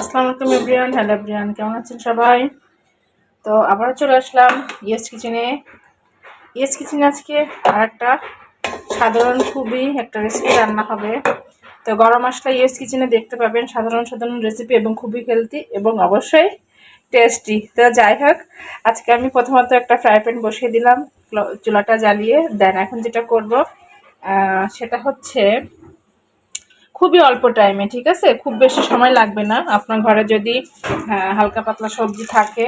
আসসালামু আলাইকুম, everyone. Hello everyone, কেমন আছেন সবাই? তো আবারও চলে আসলাম ইয়েস কিচেনে। ইয়েস কিচেনে আজকে আর একটা সাধারণ খুবই একটা রেসিপি রান্না হবে। তো গরম মশলা ইয়েস কিচেনে দেখতে পাবেন, সাধারণ সাধারণ রেসিপি এবং খুবই হেলদি এবং অবশ্যই টেস্টি তো যাই হোক, আজকে আমি প্রথমত একটা ফ্রাই প্যান বসিয়ে দিলাম চুলাটা জ্বালিয়ে, দেন এখন যেটা করব সেটা হচ্ছে খুবই অল্প টাইমে ঠিক আছে? খুব বেশি সময় লাগবে না। আপনার ঘরে যদি হ্যাঁ, হালকা পাতলা সবজি থাকে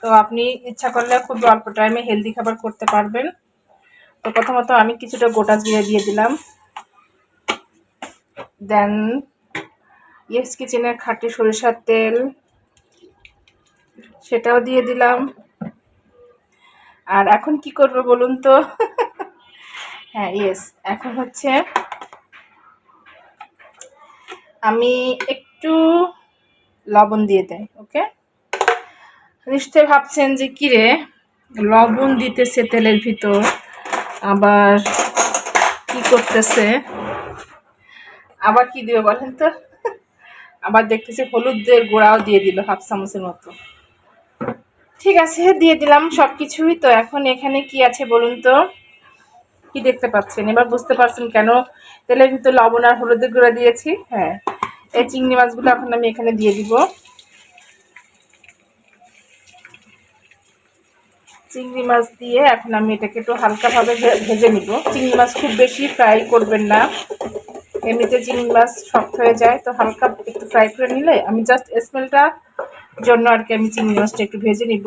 তো আপনি ইচ্ছা করলে খুব অল্প টাইমে হেলদি খাবার করতে পারবেন। তো প্রথমত আমি কিছুটা গোটা জিরে দিয়ে দিলাম। দেন ইয়েস কিচেনের খাঁটি সরিষার তেল সেটাও দিয়ে দিলাম। আর এখন কি করব বলুন তো? হ্যাঁ ইয়েস এখন হচ্ছে আমি একটু লবণ দিয়ে দেয় ওকে? নিশ্চয়ই ভাবছেন যে কিরে লবণ দিতেছে তেলের ভিতর, আবার কি করতেছে? আবার কি দিবে বলেন তো? আবার দেখতেছি হলুদের গোড়াও দিয়ে দিল হাফ চামচের মতো। ঠিক আছে, দিয়ে দিলাম সব কিছুই তো এখন এখানে কি আছে বলুন তো? কি দেখতে পাচ্ছেন? এবার বুঝতে পারছেন কেন? তেলের ভিতর লবণ আর হলুদের গুঁড়া দিয়েছি হ্যাঁ। এই চিংড়ি মাছগুলো এখন আমি এখানে দিয়ে দিব। চিংড়ি মাছ দিয়ে এখন আমি এটাকে একটু হালকাভাবে ভেজে নিব। চিংড়ি মাছ খুব বেশি ফ্রাই করবেন না। এমনিতে চিংড়ি মাছ শক্ত হয়ে যায়, তো হালকা একটু ফ্রাই করে নিলে আমি জাস্ট স্মেলটা জন্য আর কি আমি চিংড়ি মাছটা একটু ভেজে নিব।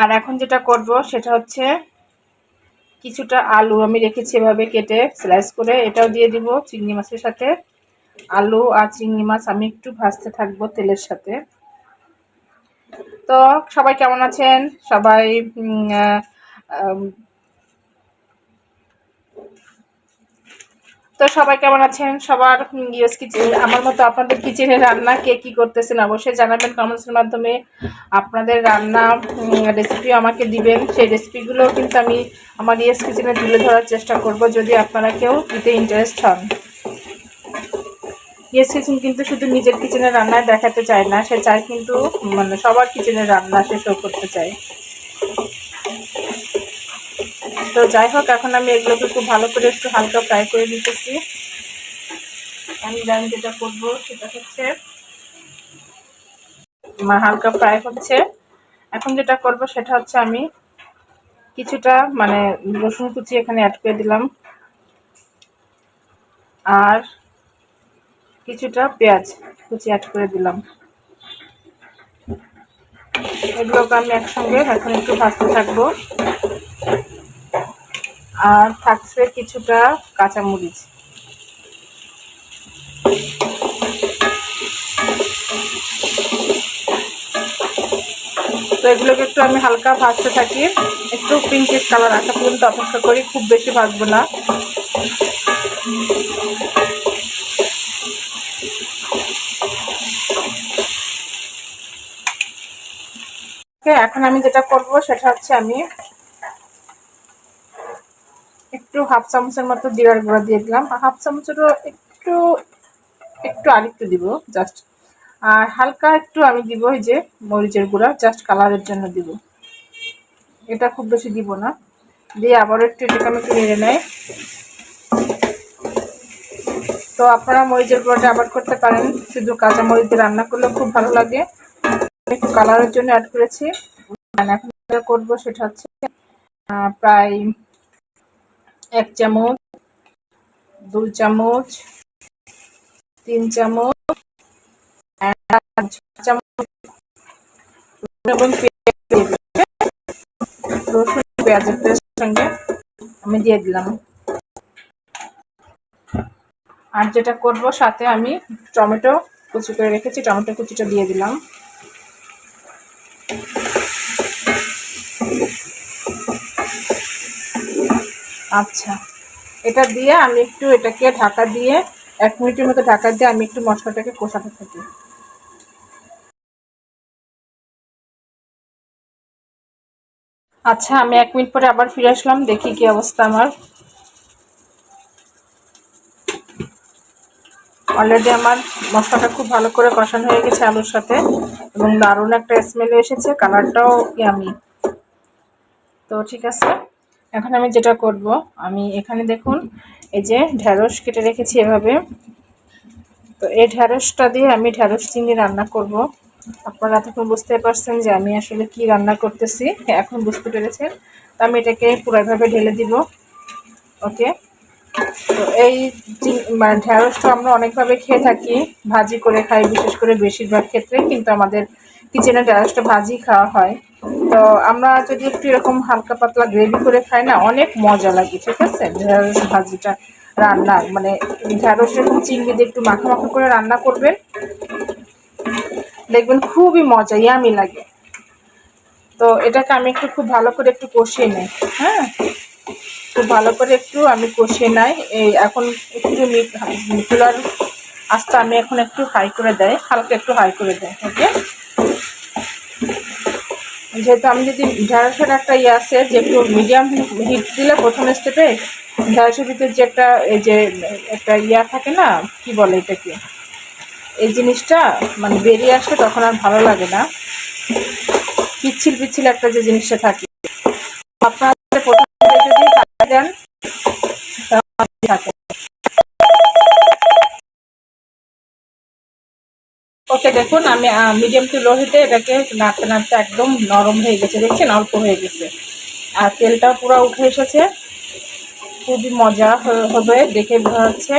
আর এখন যেটা করব সেটা হচ্ছে কিছুটা আলু আমি রেখেছি এভাবে কেটে স্লাইস করে, এটাও দিয়ে দিব চিংড়ি মাছের সাথে। আলু আর চিংড়ি মাছ আমি একটু ভাজতে থাকব তেলের সাথে। তো সবাই কেমন আছেন? সবাই তো সবাই কেমন আছেন? সবার ইউএস কিচেন, আমার মতো আপনাদের কিচেনে রান্না কে কি করতেছেন অবশ্যই জানাবেন কমেন্টসের মাধ্যমে। আপনাদের রান্না রেসিপি আমাকে দিবেন। সেই রেসিপিগুলো কিন্তু আমি আমার ইয়েস কিচেনে তুলে ধরার চেষ্টা করব যদি আপনারা কেউ দিতে ইন্টারেস্ট হন। ইয়েস কিচেন কিন্তু শুধু নিজের কিচেনের রান্নায় দেখাতে চায় না, সে চায় কিন্তু মানে সবার কিচেনের রান্না সে শো করতে চায়। তো যাই হোক, এখন আমি এগুলোকে খুব ভালো করে একটু হালকা ফ্রাই করে দিতেছি আমি দেন যেটা করব সেটা হচ্ছে আমার হালকা ফ্রাই হচ্ছে। এখন যেটা করব সেটা হচ্ছে আমি কিছুটা মানে রসুন কুচি এখানে অ্যাড করে দিলাম। আর কিছুটা পেঁয়াজ কুচি অ্যাড করে দিলাম। এগুলোকে আমি একসঙ্গে এখন একটু ভাজতে থাকব। আর থাকছে কিছুটা কাঁচামরিচ। তো এগুলোকে একটু আমি হালকা ভাজতে থাকি। একটু পিঙ্কিশ কালার আসা পর্যন্ত অপেক্ষা করি, খুব বেশি ভাজবো না। এখন আমি যেটা করব সেটা হচ্ছে আমি একটু হাফ চামচের মতো জিরার গুঁড়া দিয়ে দিলাম। হাফ চামচেরও একটু একটু আরেকটু দিব জাস্ট আর হালকা একটু আমি দিব এই যে মরিচের গুঁড়া জাস্ট কালারের জন্য দিব। এটা খুব বেশি দিব না। দিয়ে আবার একটু এটাকে আমি একটু নেড়ে নেয় তো আপনারা মরিচের গুঁড়োটা আবার করতে পারেন। শুধু কাঁচা মরিচ দিয়ে রান্না করলে খুব ভালো লাগে। একটু কালারের জন্য অ্যাড করেছি। এখন করব সেটা হচ্ছে প্রায় এক চামচ, দুই চামচ, তিন চামচ চামচ এবং? রসুন পেঁয়াজের সঙ্গে আমি দিয়ে দিলাম আর যেটা করব সাথে আমি টমেটো কুচি করে রেখেছি, টমেটো কুচিটা দিয়ে দিলাম আচ্ছা। এটা দিয়ে আমি একটু এটাকে ঢাকা দিয়ে এক মিনিটের মতো ঢাকা দিয়ে আমি একটু মশলাটাকে কষাতে থাকি। আচ্ছা আমি এক মিনিট পরে আবার ফিরে আসলাম, দেখি কি অবস্থা আমার। অলরেডি আমার মশলাটা খুব ভালো করে কষানো হয়ে গেছে আলুর সাথে এবং দারুণ একটা স্মেল এসেছে কালারটাও ইয়ামি তো ঠিক আছে। এখন আমি যেটা করব, আমি এখানে দেখুন, এই যে ঢ্যাঁড়স কেটে রেখেছি এভাবে। তো এই ঢ্যাঁড়সটা দিয়ে আমি ঢ্যাঁড়স চিংড়ি রান্না করব। আপনারা তখন বুঝতে পারছেন যে আমি আসলে কি রান্না করতেছি। এখন বুঝতে পেরেছেন। তো আমি এটাকে পুরোভাবে ঢেলে দিব। ওকে? তো এই মানে ঢ্যাঁড়সটা আমরা অনেকভাবে খেয়ে থাকি, ভাজি করে খাই, বিশেষ করে বেশিরভাগ ক্ষেত্রে। কিন্তু আমাদের কিচেনে ঢ্যাঁড়সটা ভাজি খাওয়া হয়। তো আমরা যদি একটু এরকম হালকা পাতলা গ্রেভি করে খাই না, অনেক মজা লাগে, ঠিক আছে? ঢ্যাঁড়স ভাজিটা রান্না মানে ঢ্যাঁড়স এরকম চিংড়ি দিয়ে একটু মাখা মাখা করে রান্না করবেন, দেখবেন খুবই মজা ইয়ামি লাগে। তো এটাকে আমি একটু খুব ভালো করে একটু কষিয়ে নেই হ্যাঁ? খুব ভালো করে একটু আমি কষিয়ে নাই, এই এখন একটু মিট চুলার আস্তে আমি এখন একটু হাই করে দেয় হালকা একটু হাই করে দেয় ওকে যেহেতু আমি যদি ঢ্যাঁড়সের একটা ইয়ে আছে, যে একটু মিডিয়াম হিট দিলে প্রথম স্টেপে ঢ্যাঁড়সের ভিতরে যে একটা, এই যে একটা ইয়া থাকে না, কি বলে এটাকে? এই জিনিসটা মানে বেরিয়ে আসলে তখন আর ভালো লাগে না। পিচ্ছিল পিচ্ছিল একটা যে জিনিসটা থাকে। আপনারা প্রথম যদি দেন থাকে। ওকে দেখুন, আমি মিডিয়াম টু লো হিটে এটাকে নাড়তে নাড়তে একদম নরম হয়ে গেছে, দেখছেন? অল্প হয়ে গেছে। আর তেলটাও পুরো উঠে এসেছে। খুবই মজা হবে, দেখে বোঝা যাচ্ছে।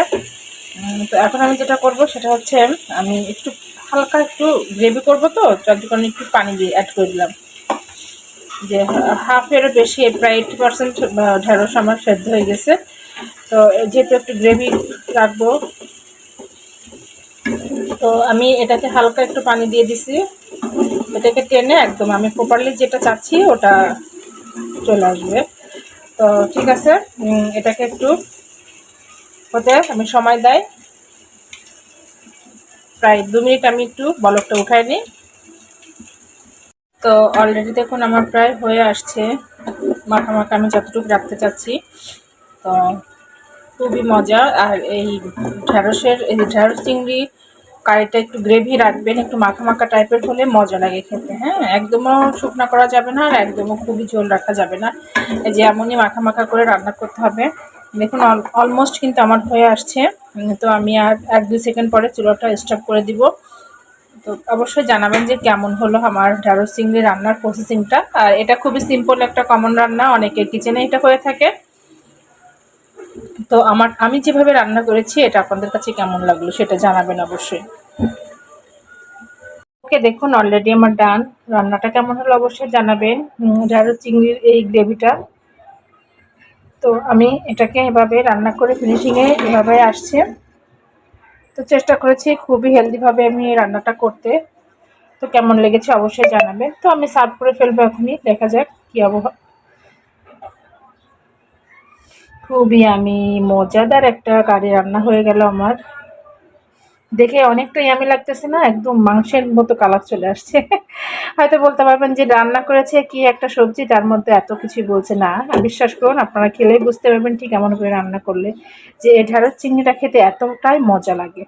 তো এখন আমি যেটা করব, সেটা হচ্ছে আমি একটু হালকা একটু গ্রেভি করব তো যার কারণে একটু পানি দিয়ে অ্যাড করে দিলাম। যে হাফের বেশি, প্রায় এইটি পার্সেন্ট ঢেঁড়স আমার সেদ্ধ হয়ে গেছে। তো যেহেতু একটু গ্রেভি রাখব তো আমি এটাকে হালকা একটু পানি দিয়ে দিছি। এটাকে টেনে একদম আমি প্রপারলি যেটা চাচ্ছি ওটা চলে আসবে। তো ঠিক আছে এটাকে একটু হতে আমি সময় দেয় প্রায় দু মিনিট আমি একটু বলকটা উঠাই নিই। তো অলরেডি দেখুন আমার প্রায় হয়ে আসছে। মাখা মাখা আমি যতটুকু রাখতে চাচ্ছি। তো খুবই মজা। আর এই ঢ্যাঁড়সের, এই ঢ্যাঁড়স চিংড়ি কারিটা একটু গ্রেভি রাখবেন, একটু মাখা মাখা টাইপের হলে মজা লাগে খেতে হ্যাঁ? একদমও শুকনা করা যাবে না আর একদমও খুবই ঝোল রাখা যাবে না। যে এমনই মাখা মাখা করে রান্না করতে হবে। দেখুন অলমোস্ট কিন্তু আমার হয়ে আসছে। তো আমি আর এক দুই সেকেন্ড পরে চুলোটা স্টপ করে দিব। তো অবশ্যই জানাবেন যে কেমন হলো আমার ঢ্যাঁড়স চিংড়ি রান্নার প্রসেসিংটা আর এটা খুবই সিম্পল একটা কমন রান্না, অনেকের কিচেনে এটা হয়ে থাকে। তো আমার, আমি যেভাবে রান্না করেছি, এটা আপনাদের কাছে কেমন লাগল সেটা জানাবেন অবশ্যই। ওকে, দেখুন অলরেডি আমার ডান রান্নাটা কেমন হলো অবশ্যই জানাবেন। ঢ্যাঁড়স চিংড়ির এই গ্রেভিটা তো আমি এটাকে এভাবে রান্না করে ফিনিশিংয়ে এভাবে আসছে। তো চেষ্টা করেছি খুবই হেলদিভাবে আমি রান্নাটা করতে। তো কেমন লেগেছে অবশ্যই জানাবেন। তো আমি সার্ভ করে ফেলব এখনই, দেখা যাক কী আবহাওয়া খুবই আমি মজাদার একটা কারি রান্না হয়ে গেল আমার। দেখে অনেকটাই আমি লাগতেছে না? একদম মাংসের মতো কালার চলে আসছে। হয়তো বলতে পারবেন যে রান্না করেছে কি একটা সবজি, তার মধ্যে এত কিছু বলছে না। বিশ্বাস করুন, আপনারা খেলেই বুঝতে পারবেন ঠিক এমন করে রান্না করলে যে ঢেঁড়ার চিংড়িটা খেতে এতটাই মজা লাগে।